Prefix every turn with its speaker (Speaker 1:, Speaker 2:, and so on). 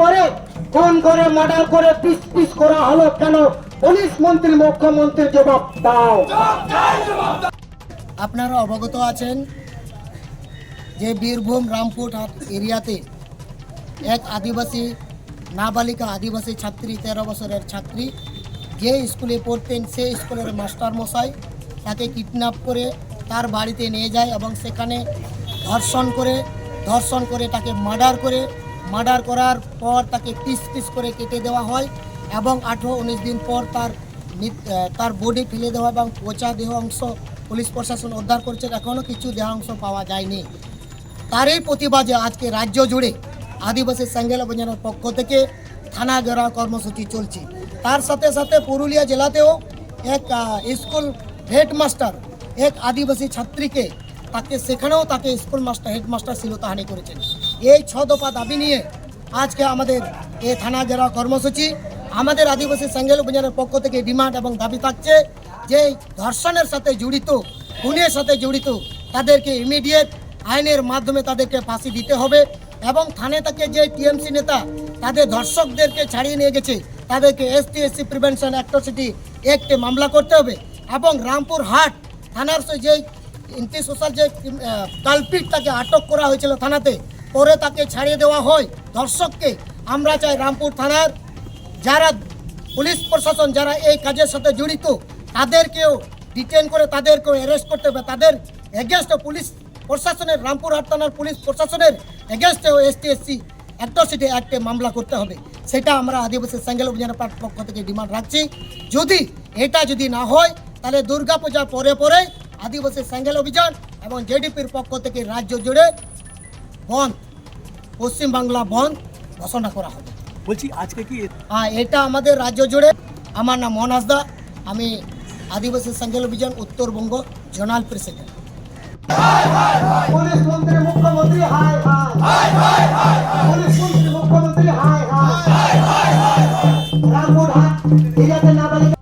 Speaker 1: করে? করে piece piece করা কেন? মন্ত্রী দাও।
Speaker 2: আপনারা অবগত আছেন যে বীরভূম রামপুরহাট এরিয়াতে এক আদিবাসী নাবালিকা আদিবাসী ছাত্রী, তেরো বছরের ছাত্রী, যে স্কুলে পড়তেন সেই স্কুলের মাস্টার মশাই তাকে কিডন্যাপ করে তার বাড়িতে নিয়ে যায় এবং সেখানে ধর্ষণ করে ধর্ষণ করে তাকে মার্ডার করে, মার্ডার করার পর তাকে পিস পিস করে কেটে দেওয়া হয় এবং আঠেরো উনিশ দিন পর তার তার বডি ফেলে দেওয়া এবং পচা দেহ অংশ পুলিশ প্রশাসন উদ্ধার করছে। এখনও কিছু দেহাংশ পাওয়া যায়নি। তারই প্রতিবাদে আজকে রাজ্য জুড়ে আদিবাসী স্যাঙ্গেল অভিযানের পক্ষ থেকে থানা ঘেরাও কর্মসূচি চলছে। তার সাথে সাথে পুরুলিয়া জেলাতেও এক স্কুল হেডমাস্টার, এক আদিবাসী ছাত্রীকে তাকে সেখানেও তাকে স্কুল মাস্টার হেডমাস্টার শিলতাহানি করেছেন। এই ছ দফা দাবি নিয়ে আজকে আমাদের এ থানা জেলা কর্মসূচি, আমাদের আদিবাসী স্যাঙ্গেল অভিযানের পক্ষ থেকে ডিমান্ড এবং দাবি থাকছে যে ধর্ষণের সাথে জড়িত, খুনের সাথে জড়িত তাদেরকে ইমিডিয়েট আইনের মাধ্যমে তাদেরকে ফাঁসি দিতে হবে এবং থানে থেকে যে টিএমসি নেতা তাদের ধর্ষকদেরকে ছাড়িয়ে নিয়ে গেছে, তাদেরকে এসটি এসসি প্রিভেনশন অ্যাট্রসিটি একটি মামলা করতে হবে এবং রামপুর হাট থানার সে সোশ্যাল যে কালপিট তাকে আটক করা হয়েছিল থানাতে, পরে তাকে ছাড়িয়ে দেওয়া হয়। দর্শককে আমরা চাই রামপুর থানার যারা পুলিশ প্রশাসন, যারা এই কাজের সাথে জড়িত, তাদেরকেও ডিটেন করে, তাদেরকেও অ্যারেস্ট করতে হবে। তাদের এগেনস্টে পুলিশ প্রশাসনের রামপুরহাট থানার পুলিশ প্রশাসনের এগেনস্টেও এসটি এসসি অ্যাট্রসিটি অ্যাক্টে মামলা করতে হবে। সেটা আমরা আদিবাসী স্যাঙ্গেল অভিযানের পক্ষ থেকে ডিমান্ড রাখছি। যদি এটা যদি না হয়, তাহলে দুর্গাপূজার পরে পরে আদিবাসী স্যাঙ্গেল অভিযান এবং জেডিপির পক্ষ থেকে রাজ্য জুড়ে বন্ধ পশ্চিমবাংলা বন্ধ ঘোষণা করা হবে।
Speaker 3: বলছি আজকে কি
Speaker 2: হ্যাঁ এটা আমাদের রাজ্য জুড়ে। আমার নাম মোহন হাসদা আমি আদিবাসী স্যাঙ্গেল অভিযান উত্তরবঙ্গ জোনাল প্রেসিডেন্ট।